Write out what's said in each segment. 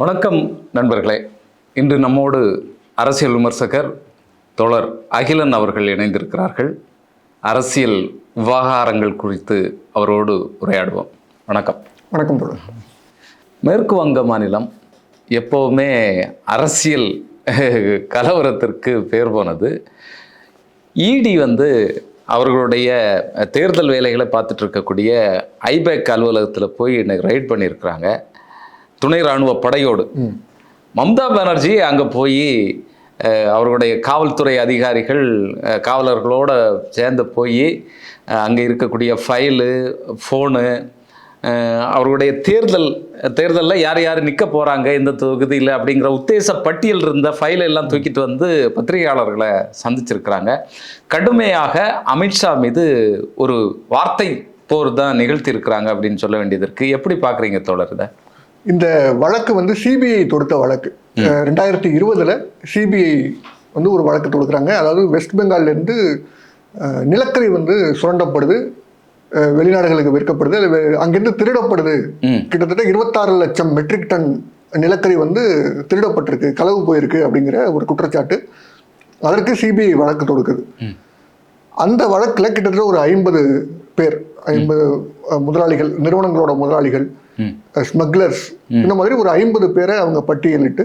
வணக்கம் நண்பர்களே. இன்று நம்மோடு அரசியல் விமர்சகர் தோழர் அகிலன் அவர்கள் இணைந்திருக்கிறார்கள். அரசியல் விவகாரங்கள் குறித்து அவரோடு உரையாடுவோம். வணக்கம். வணக்கம் தோழர். மேற்கு வங்க மாநிலம் எப்போவுமே அரசியல் கலவரத்திற்கு பேர் போனது. இடி வந்து அவர்களுடைய தேர்தல் வேலைகளை பார்த்துட்டு இருக்கக்கூடிய ஐபேக் அலுவலகத்தில் போய் இன்னைக்கு ரைட் பண்ணியிருக்கிறாங்க. துணை ராணுவ படையோடு. மம்தா பானர்ஜி அங்கே போய் அஹ், அவர்களுடைய காவல்துறை அதிகாரிகள் காவலர்களோட சேர்ந்து போய் அங்கே இருக்கக்கூடிய ஃபைலு ஃபோனு அவர்களுடைய தேர்தல் தேர்தலில் யார் யார் நிற்க போகிறாங்க இந்த தொகுதியில் அப்படிங்கிற உத்தேச பட்டியல் இருந்த ஃபைலை எல்லாம் தூக்கிட்டு வந்து பத்திரிகையாளர்களை சந்திச்சிருக்கிறாங்க. கடுமையாக அமித்ஷா மீது ஒரு வார்த்தை போர் தான் நிகழ்த்தி இருக்கிறாங்க அப்படின்னு சொல்ல வேண்டியது இருக்குது எப்படி பார்க்குறீங்க தோழர் இதை? இந்த வழக்கு வந்து சிபிஐ தொடுத்த வழக்கு. ரெண்டாயிரத்தி இருபதுல சிபிஐ வந்து ஒரு வழக்கு தொடுக்குறாங்க. அதாவது வெஸ்ட் பெங்கால்ல இருந்து அஹ், நிலக்கரி வந்து சுரண்டப்படுது. வெளிநாடுகளுக்கு விற்கப்படுது. அங்கிருந்து திருடப்படுது. கிட்டத்தட்ட இருபத்தாறு லட்சம் மெட்ரிக் டன் நிலக்கரி வந்து திருடப்பட்டிருக்கு களவு போயிருக்கு அப்படிங்கிற ஒரு குற்றச்சாட்டு. அதற்கு சிபிஐ வழக்கு தொடுக்குது. அந்த வழக்கில் கிட்டத்தட்ட ஒரு ஐம்பது பேர் ஐம்பது முதலாளிகள் நிறுவனங்களோட முதலாளிகள் ஸ்மக்லர்ஸ் இந்த மாதிரி ஒரு ஐம்பது பேரை அவங்க பட்டியலிட்டு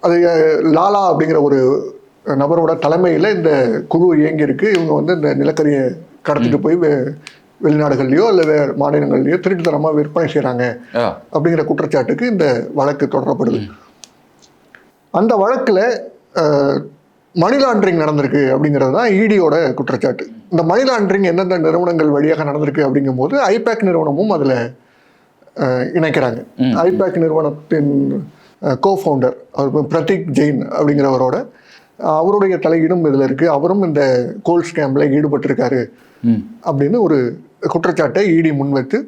அது லாலா அப்படிங்கிற ஒரு நபரோட தலைமையில் இந்த குழு இயங்கியிருக்கு. இவங்க வந்து இந்த நிலக்கரியை கடத்திட்டு போய் வெளிநாடுகள்லையோ இல்லை வேறு மாநிலங்கள்லையோ திருட்டுத்தனமாக விற்பனை செய்கிறாங்க அப்படிங்கிற குற்றச்சாட்டுக்கு இந்த வழக்கு தொடரப்படுது. அந்த வழக்கில் மணி லாண்டரிங் நடந்திருக்கு அப்படிங்கிறது தான் இடியோட குற்றச்சாட்டு. இந்த மணி லாண்டரிங் எந்தெந்த நிறுவனங்கள் வழியாக நடந்திருக்கு அப்படிங்கும்போது ஐபேக் நிறுவனமும் அதில் இணைக்கிறாங்க. ஐபேக் நிறுவனத்தின் கோ ஃபவுண்டர் அவர் பிரதீக் ஜெயின் அப்படிங்கிறவரோட அவருடைய தலையீடும் இதில் இருக்குது அவரும் இந்த கோல் ஸ்கேமில் ஈடுபட்டிருக்காரு அப்படின்னு ஒரு குற்றச்சாட்டை இடி முன்வைத்து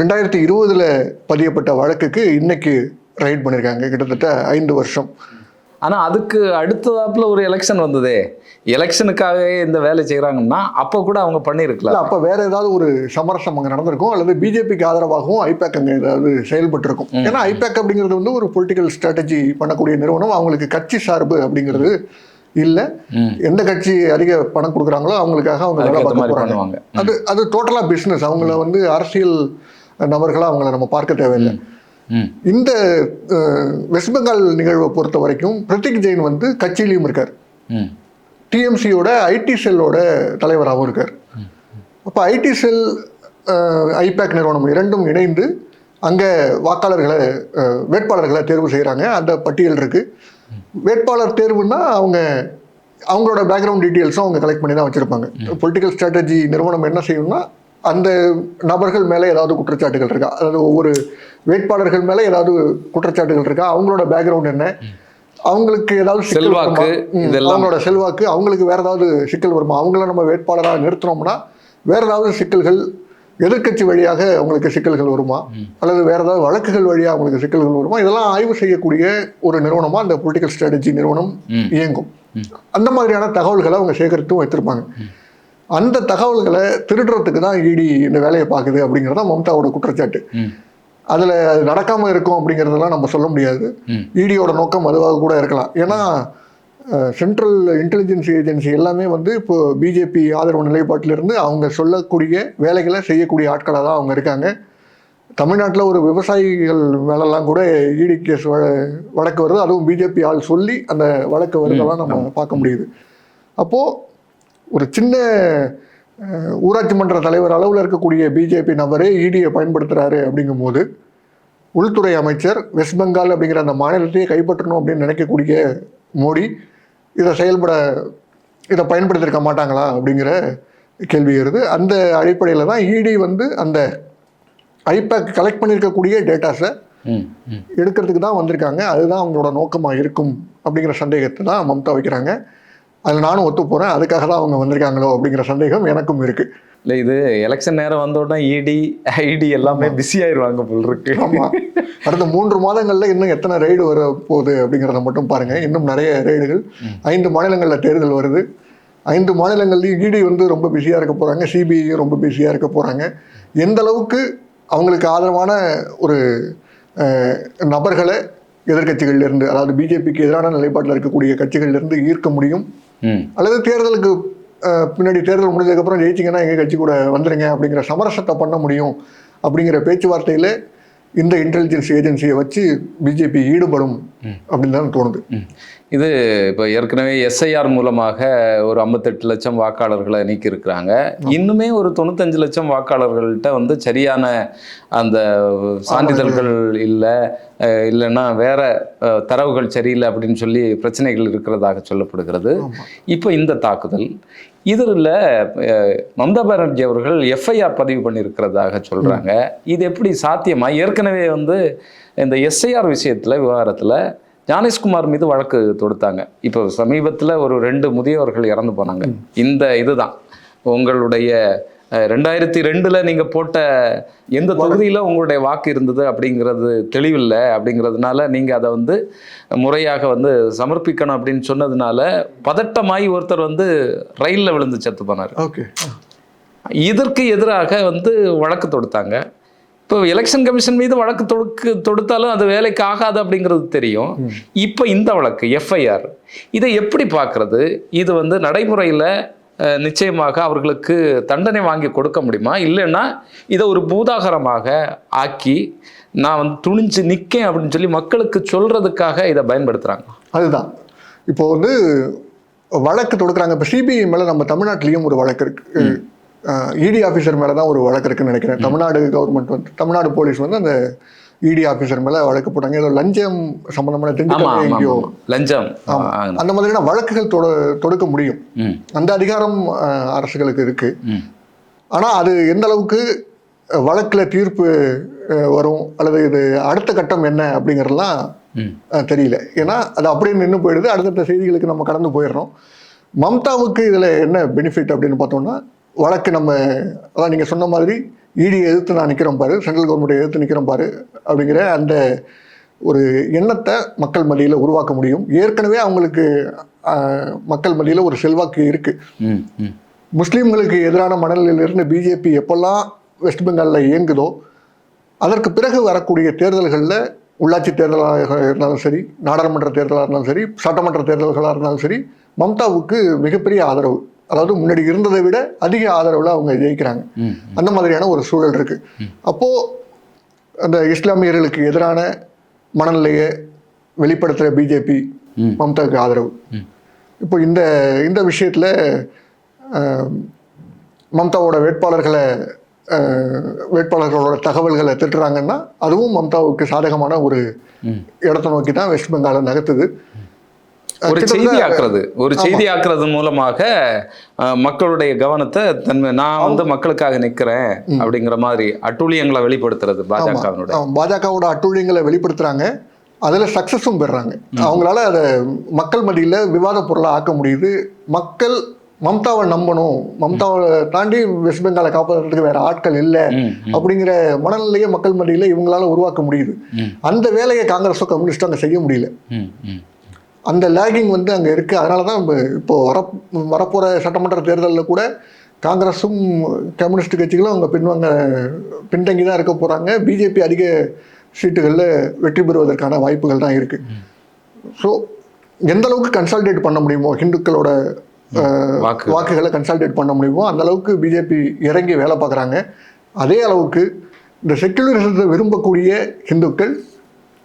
ரெண்டாயிரத்தி இருபதுல பதியப்பட்ட வழக்குக்கு இன்னைக்கு ரைட் பண்ணியிருக்காங்க கிட்டத்தட்ட ஐந்து வருஷம். ஆனால் அதுக்கு அடுத்ததாப்புல ஒரு எலெக்ஷன் வந்ததே. எலெக்ஷனுக்காகவே இந்த வேலை செய்கிறாங்கன்னா அப்போ கூட அவங்க பண்ணியிருக்கலாம் அப்ப வேற ஏதாவது ஒரு சமரசம் அங்க நடந்திருக்கும் அல்லது பிஜேபிக்கு ஆதரவாகவும் ஐபேக் அங்க ஏதாவது செயல்பட்டு இருக்கும் ஏன்னா ஐபேக் அப்படிங்கிறது வந்து ஒரு பொலிட்டிக்கல் ஸ்ட்ராட்டஜி பண்ணக்கூடிய நிறுவனம். அவங்களுக்கு கட்சி சார்பு அப்படிங்கிறது இல்ல. எந்த கட்சி அதிக பணம் கொடுக்குறாங்களோ அவங்களுக்காக அவங்க வேலை பார்க்க பண்ணுவாங்க. அது அது டோட்டலா பிசினஸ் அவங்கள வந்து அரசியல் நபர்களா அவங்கள நம்ம பார்க்க தேவையில்லை. இந்த வெஸ்ட் பெங்கால் நிகழ்வை பொறுத்த வரைக்கும் பிரதீக் ஜெயின் வந்து கட்சியிலையும் இருக்கார். டிஎம்சியோட ஐடி செல்லோட தலைவராகவும் இருக்கார். அப்போ ஐடி செல் ஐபேக் நிறுவனம் இரண்டும் இணைந்து அங்கே வாக்காளர்களை வேட்பாளர்களை தேர்வு செய்கிறாங்க அந்த பட்டியல் இருக்கு. வேட்பாளர் தேர்வுன்னா அவங்க அவங்களோட பேக்ரவுண்ட் டீட்டெயில்ஸும் அவங்க கலெக்ட் பண்ணி தான் வச்சுருப்பாங்க. பொலிட்டிக்கல் ஸ்ட்ராட்டஜி நிறுவனம் என்ன செய்யும்னா அந்த நபர்கள் மேலே ஏதாவது குற்றச்சாட்டுகள் இருக்கா? அதாவது ஒவ்வொரு வேட்பாளர்கள் மேலே ஏதாவது குற்றச்சாட்டுகள் இருக்கா? அவங்களோட பேக்ரவுண்ட் என்ன? அவங்களுக்கு ஏதாவது செல்வாக்கு. அவங்களோட செல்வாக்கு அவங்களுக்கு வேற ஏதாவது சிக்கல் வருமா? அவங்கள நம்ம வேட்பாளராக நிறுத்தினோம்னா வேற ஏதாவது சிக்கல்கள் எதிர்க்கட்சி வழியாக அவங்களுக்கு சிக்கல்கள் வருமா? அல்லது வேற ஏதாவது வழக்குகள் வழியாக அவங்களுக்கு சிக்கல்கள் வருமா? இதெல்லாம் ஆய்வு செய்யக்கூடிய ஒரு நிறுவனமா அந்த பொலிட்டிக்கல் ஸ்ட்ராட்டஜி நிறுவனம். இயங்கும். அந்த மாதிரியான தகவல்களை அவங்க சேகரித்தும் வைத்திருப்பாங்க. அந்த தகவல்களை திருடுறதுக்கு தான் இடி இந்த வேலையை பார்க்குது அப்படிங்கிறது தான் மம்தாவோட குற்றச்சாட்டு. அதில் அது நடக்காமல் இருக்கும் அப்படிங்கிறதெல்லாம் நம்ம சொல்ல முடியாது. இடியோட நோக்கம் அதுவாக கூட இருக்கலாம். ஏன்னா சென்ட்ரல் இன்டெலிஜென்ஸ் ஏஜென்சி எல்லாமே வந்து இப்போ பிஜேபி ஆதரவு நிலைப்பாட்டிலிருந்து அவங்க சொல்லக்கூடிய வேலைகளை செய்யக்கூடிய ஆட்களாக தான் அவங்க இருக்காங்க. தமிழ்நாட்டில் ஒரு விவசாயிகள் மேலெல்லாம் கூட இடி கேஸ் வழக்கு வருது. அதுவும் பிஜேபி ஆள் சொல்லி அந்த வழக்கு வருதெல்லாம் நம்ம பார்க்க முடியுது. அப்போது ஒரு சின்ன ஊராட்சி மன்ற தலைவர் அளவில் இருக்கக்கூடிய பிஜேபி நபரே இடியை பயன்படுத்துகிறாரு அப்படிங்கும்போது உள்துறை அமைச்சர் வெஸ்ட் பெங்கால் அப்படிங்கிற அந்த மாநிலத்தையே கைப்பற்றணும் அப்படின்னு நினைக்கக்கூடிய மோடி இதை செயல்பட இதை பயன்படுத்தியிருக்க மாட்டாங்களா அப்படிங்கிற கேள்வி வருது அந்த அடிப்படையில் தான் இடி வந்து அந்த ஐபேக் கலெக்ட் பண்ணியிருக்கக்கூடிய டேட்டாஸை எடுக்கிறதுக்கு தான் வந்திருக்காங்க. அதுதான் அவங்களோட நோக்கமாக இருக்கும் அப்படிங்கிற சந்தேகத்தை தான் மம்தா வைக்கிறாங்க. அதில் நானும் ஒத்து போகிறேன் அதுக்காக தான் அவங்க வந்திருக்காங்களோ அப்படிங்கிற சந்தேகம் எனக்கும் இருக்குது இல்லை இது எலெக்ஷன் நேரம் வந்த உடனே இடி ஐடி எல்லாமே பிஸி ஆயிடுவாங்க போல் இருக்கு. ஆமாம் அடுத்த மூன்று மாதங்களில் இன்னும் எத்தனை ரைடு வர போகுது அப்படிங்கிறத மட்டும் பாருங்கள் இன்னும் நிறைய ரைடுகள் ஐந்து மாநிலங்களில் தேர்தல் வருது. ஐந்து மாநிலங்கள்லையும் இடி வந்து ரொம்ப பிஸியாக இருக்க போகிறாங்க சிபிஐயும் ரொம்ப பிஸியாக இருக்க போகிறாங்க எந்த அளவுக்கு அவங்களுக்கு ஆதரவான ஒரு நபர்களை எதிர்க்கட்சிகள்ல இருந்து அதாவது பிஜேபிக்கு எதிரான நிலைப்பாட்டில் இருக்கக்கூடிய கட்சிகள்ல இருந்து ஈர்க்க முடியும்? அல்லது தேர்தலுக்கு பின்னாடி தேர்தல் முடிஞ்சதுக்கப்புறம் ஜெயிச்சிங்கன்னா எங்கள் கட்சி கூட வந்துருங்க அப்படிங்கிற சமரசத்தை பண்ண முடியும் அப்படிங்கிற பேச்சுவார்த்தையில் இந்த இன்டெலிஜென்ஸ் ஏஜென்சியை வச்சு பிஜேபி ஈடுபடும் அப்படின்னு தான் தோணுது. இது இப்போ ஏற்கனவே எஸ்ஐஆர் மூலமாக ஒரு ஐம்பத்தெட்டு லட்சம் வாக்காளர்களை நீக்கியிருக்கிறாங்க. இன்னுமே ஒரு தொண்ணூத்தஞ்சு லட்சம் வாக்காளர்கள்ட்ட வந்து சரியான அந்த சான்றிதழ்கள் இல்லை. இல்லைன்னா வேற தரவுகள் சரியில்லை அப்படின்னு சொல்லி பிரச்சனைகள் இருக்கிறதாக சொல்லப்படுகிறது. இப்போ இந்த தாக்குதல் இதில் மம்தா பானர்ஜி அவர்கள் எஃப்ஐஆர் பதிவு பண்ணியிருக்கிறதாக சொல்கிறாங்க இது எப்படி சாத்தியமா? ஏற்கனவே வந்து இந்த எஸ்ஐஆர் விஷயத்தில் விவகாரத்தில் ஞானேஷ்குமார் மீது வழக்கு தொடுத்தாங்க. இப்போ சமீபத்தில் ஒரு ரெண்டு முதியவர்கள் இறந்து போனாங்க. இந்த இதுதான். உங்களுடைய ரெண்டாயிரத்தி ரெண்டுல நீங்க போட்ட எந்த தொகுதியில உங்களுடைய வாக்கு இருந்தது அப்படிங்கிறது தெளிவில்லை அப்படிங்கிறதுனால நீங்க அதை வந்து முறையாக வந்து சமர்ப்பிக்கணும் அப்படின்னு சொன்னதுனால பதட்டமாகி ஒருத்தர் வந்து ரயில்ல விழுந்து செத்து போனார். ஓகே. இதற்கு எதிராக வந்து வழக்கு தொடுத்தாங்க. இப்போ எலெக்ஷன் கமிஷன் மீது வழக்கு தொடுக்கு தொடுத்தாலும் அது வேலைக்கு ஆகாது அப்படிங்கிறது தெரியும். இப்போ இந்த வழக்கு எஃப்ஐஆர் இதை எப்படி பார்க்கறது? இது வந்து நடைமுறையில் நிச்சயமாக அவர்களுக்கு தண்டனை வாங்கி கொடுக்க முடியுமா? இல்லைன்னா இதை ஒரு பூதாகரமாக ஆக்கி நான் வந்து துணிஞ்சு நிற்கேன் அப்படின்னு சொல்லி மக்களுக்கு சொல்றதுக்காக இதை பயன்படுத்துகிறாங்க அதுதான். இப்போ வந்து வழக்கு தொடுக்குறாங்க. இப்போ சிபிஐ மேலே நம்ம தமிழ்நாட்டிலையும் ஒரு வழக்கு இருக்கு. இடி ஆஃபீஸர் மேலே தான் ஒரு வழக்கு இருக்குன்னு நினைக்கிறேன். தமிழ்நாடு கவர்மெண்ட் வந்து தமிழ்நாடு போலீஸ் வந்து அந்த இடி ஆஃபீஸர் மேலே வழக்கு போட்டாங்க. ஏதோ லஞ்சம் சம்பந்தமான ஆமா திண்டுக்கல் எங்கேயோ. லஞ்சம். அந்த மாதிரியான வழக்குகள் தொட தொடுக்க முடியும். அந்த அதிகாரம் அரசுகளுக்கு இருக்கு. ஆனால் அது எந்த அளவுக்கு வழக்குல தீர்ப்பு வரும் அல்லது இது அடுத்த கட்டம் என்ன அப்படிங்கிறதெல்லாம் ம். அஹ், தெரியல. ஏன்னா அது அப்படியே நின்று போயிடுது. அடுத்தடுத்த செய்திகளுக்கு நம்ம கடந்து போயிடுறோம். மம்தாவுக்கு இதில் என்ன பெனிஃபிட் அப்படின்னு பார்த்தோம்னா வழக்கு நம்ம அதான் நீங்கள் சொன்ன மாதிரி இடி எதிர்த்து நான் நிற்கிறேன் பாரு சென்ட்ரல் கவர்மெண்ட்டை எதிர்த்து நிற்கிறேன் பாரு அப்படிங்கிற அந்த ஒரு எண்ணத்தை மக்கள் மத்தியில் உருவாக்க முடியும். ஏற்கனவே அவங்களுக்கு மக்கள் மத்தியில் ஒரு செல்வாக்கு இருக்குது முஸ்லீம்களுக்கு எதிரான மனநிலையிலிருந்து பிஜேபி எப்பெல்லாம் வெஸ்ட் பெங்காலில் இயங்குதோ அதற்கு பிறகு வரக்கூடிய தேர்தல்களில் உள்ளாட்சி தேர்தலாக இருந்தாலும் சரி நாடாளுமன்ற தேர்தலாக இருந்தாலும் சரி சட்டமன்ற தேர்தல்களாக இருந்தாலும் சரி மம்தாவுக்கு மிகப்பெரிய ஆதரவு. அதாவது முன்னாடி இருந்ததை விட அதிக ஆதரவில் அவங்க ஜெயிக்கிறாங்க அந்த மாதிரியான ஒரு சூழல் இருக்கு அப்போ அந்த இஸ்லாமியர்களுக்கு எதிரான மனநிலையை வெளிப்படுத்துகிற பிஜேபி. மம்தாவுக்கு ஆதரவு. இப்போ இந்த இந்த விஷயத்தில் மம்தாவோட வேட்பாளர்களை வேட்பாளர்களோட தகவல்களை திட்டுறாங்கன்னா அதுவும் மம்தாவுக்கு சாதகமான ஒரு. இடத்தை நோக்கி தான் வெஸ்ட் பெங்காலை நகர்த்துது ஒரு செய்தி ஆக்குறது ஒரு செய்தி ஆக்குறது மூலமாக மக்களுடைய கவனத்தை தன்மை நான் வந்து மக்களுக்காக நிக்கிறேன் அப்படிங்கிற மாதிரி அட்டூழியங்களை வெளிப்படுத்துறது பாஜகவினுடைய. பாஜகவோட அட்டூழியங்களை வெளிப்படுத்துறாங்க. அதில் சக்ஸஸும் பெறுறாங்க. அவங்களால அதை மக்கள் மத்தியில் விவாத பொருளை ஆக்க முடியுது. மக்கள் மம்தாவை நம்பணும். மம்தாவை தாண்டி வெஸ்ட் பெங்காலை காப்பாற்றுறதுக்கு வேற ஆட்கள் இல்லை அப்படிங்கிற மனநிலையை மக்கள் மத்தியில் இவங்களால உருவாக்க முடியுது. அந்த வேலையை காங்கிரஸோ கம்யூனிஸ்டோ அங்கே செய்ய முடியல. அந்த லேகிங் வந்து அங்கே இருக்குது அதனால தான் இப்போ இப்போ வர வரப்போகிற சட்டமன்ற தேர்தலில் கூட காங்கிரஸும் கம்யூனிஸ்ட் கட்சிகளும் அங்கே பின்வாங்க பின்தங்கி தான் இருக்க போகிறாங்க பிஜேபி அதிக சீட்டுகளில் வெற்றி பெறுவதற்கான வாய்ப்புகள் தான் இருக்குது ஸோ எந்த அளவுக்கு கன்சால்டேட் பண்ண முடியுமோ ஹிந்துக்களோட. வாக்குகளை. கன்சால்டேட் பண்ண முடியுமோ அந்த அளவுக்கு பிஜேபி இறங்கி வேலை பார்க்குறாங்க. அதே அளவுக்கு இந்த செக்குலரிசத்தை விரும்பக்கூடிய ஹிந்துக்கள்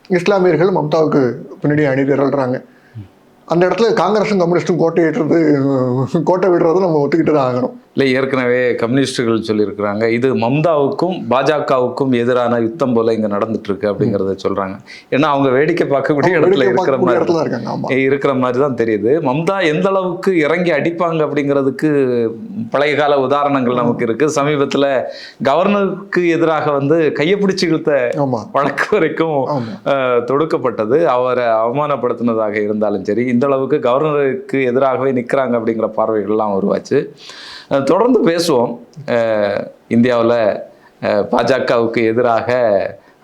இஸ்லாமியர்கள் மம்தாவுக்கு பின்னாடி அணி திரள்றாங்க அந்த இடத்துல காங்கிரஸும் கம்யூனிஸ்டும் கோட்டை ஏற்றுறது கோட்டை விடுறது நம்ம ஒத்துக்கிட்டு தான் ஆகணும். இல்லை ஏற்கனவே கம்யூனிஸ்டுகள் சொல்லியிருக்கிறாங்க இது மம்தாவுக்கும் பாஜகவுக்கும் எதிரான யுத்தம் போல இங்க நடந்துட்டு இருக்கு அப்படிங்கிறத சொல்றாங்க. ஏன்னா அவங்க வேடிக்கை பார்க்கக்கூடிய இடத்துல இருக்கிற மாதிரி இருக்கிற மாதிரி தான் தெரியுது. மம்தா எந்த அளவுக்கு இறங்கி அடிப்பாங்க அப்படிங்கிறதுக்கு பழைய கால உதாரணங்கள் நமக்கு இருக்கு. சமீபத்துல கவர்னருக்கு எதிராக வந்து கையை பிடிச்சு இழுத்த வழக்கு வரைக்கும் தொடுக்கப்பட்டது. அவரை அவமானப்படுத்தினதாக இருந்தாலும் சரி இந்த அளவுக்கு கவர்னருக்கு எதிராகவே நிற்கிறாங்க அப்படிங்கிற பார்வைகள்லாம் உருவாச்சு. தொடர்ந்து பேசுவோம். இந்தியாவில் பாஜகவுக்கு எதிராக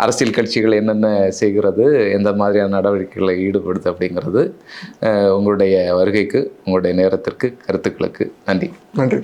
அரசியல் கட்சிகள் என்னென்ன செய்கிறது எந்த மாதிரியான நடவடிக்கைகளை ஈடுபடுது அப்படிங்கிறது உங்களுடைய வருகைக்கு உங்களுடைய நேரத்திற்கு கருத்துக்களுக்கு நன்றி. நன்றி.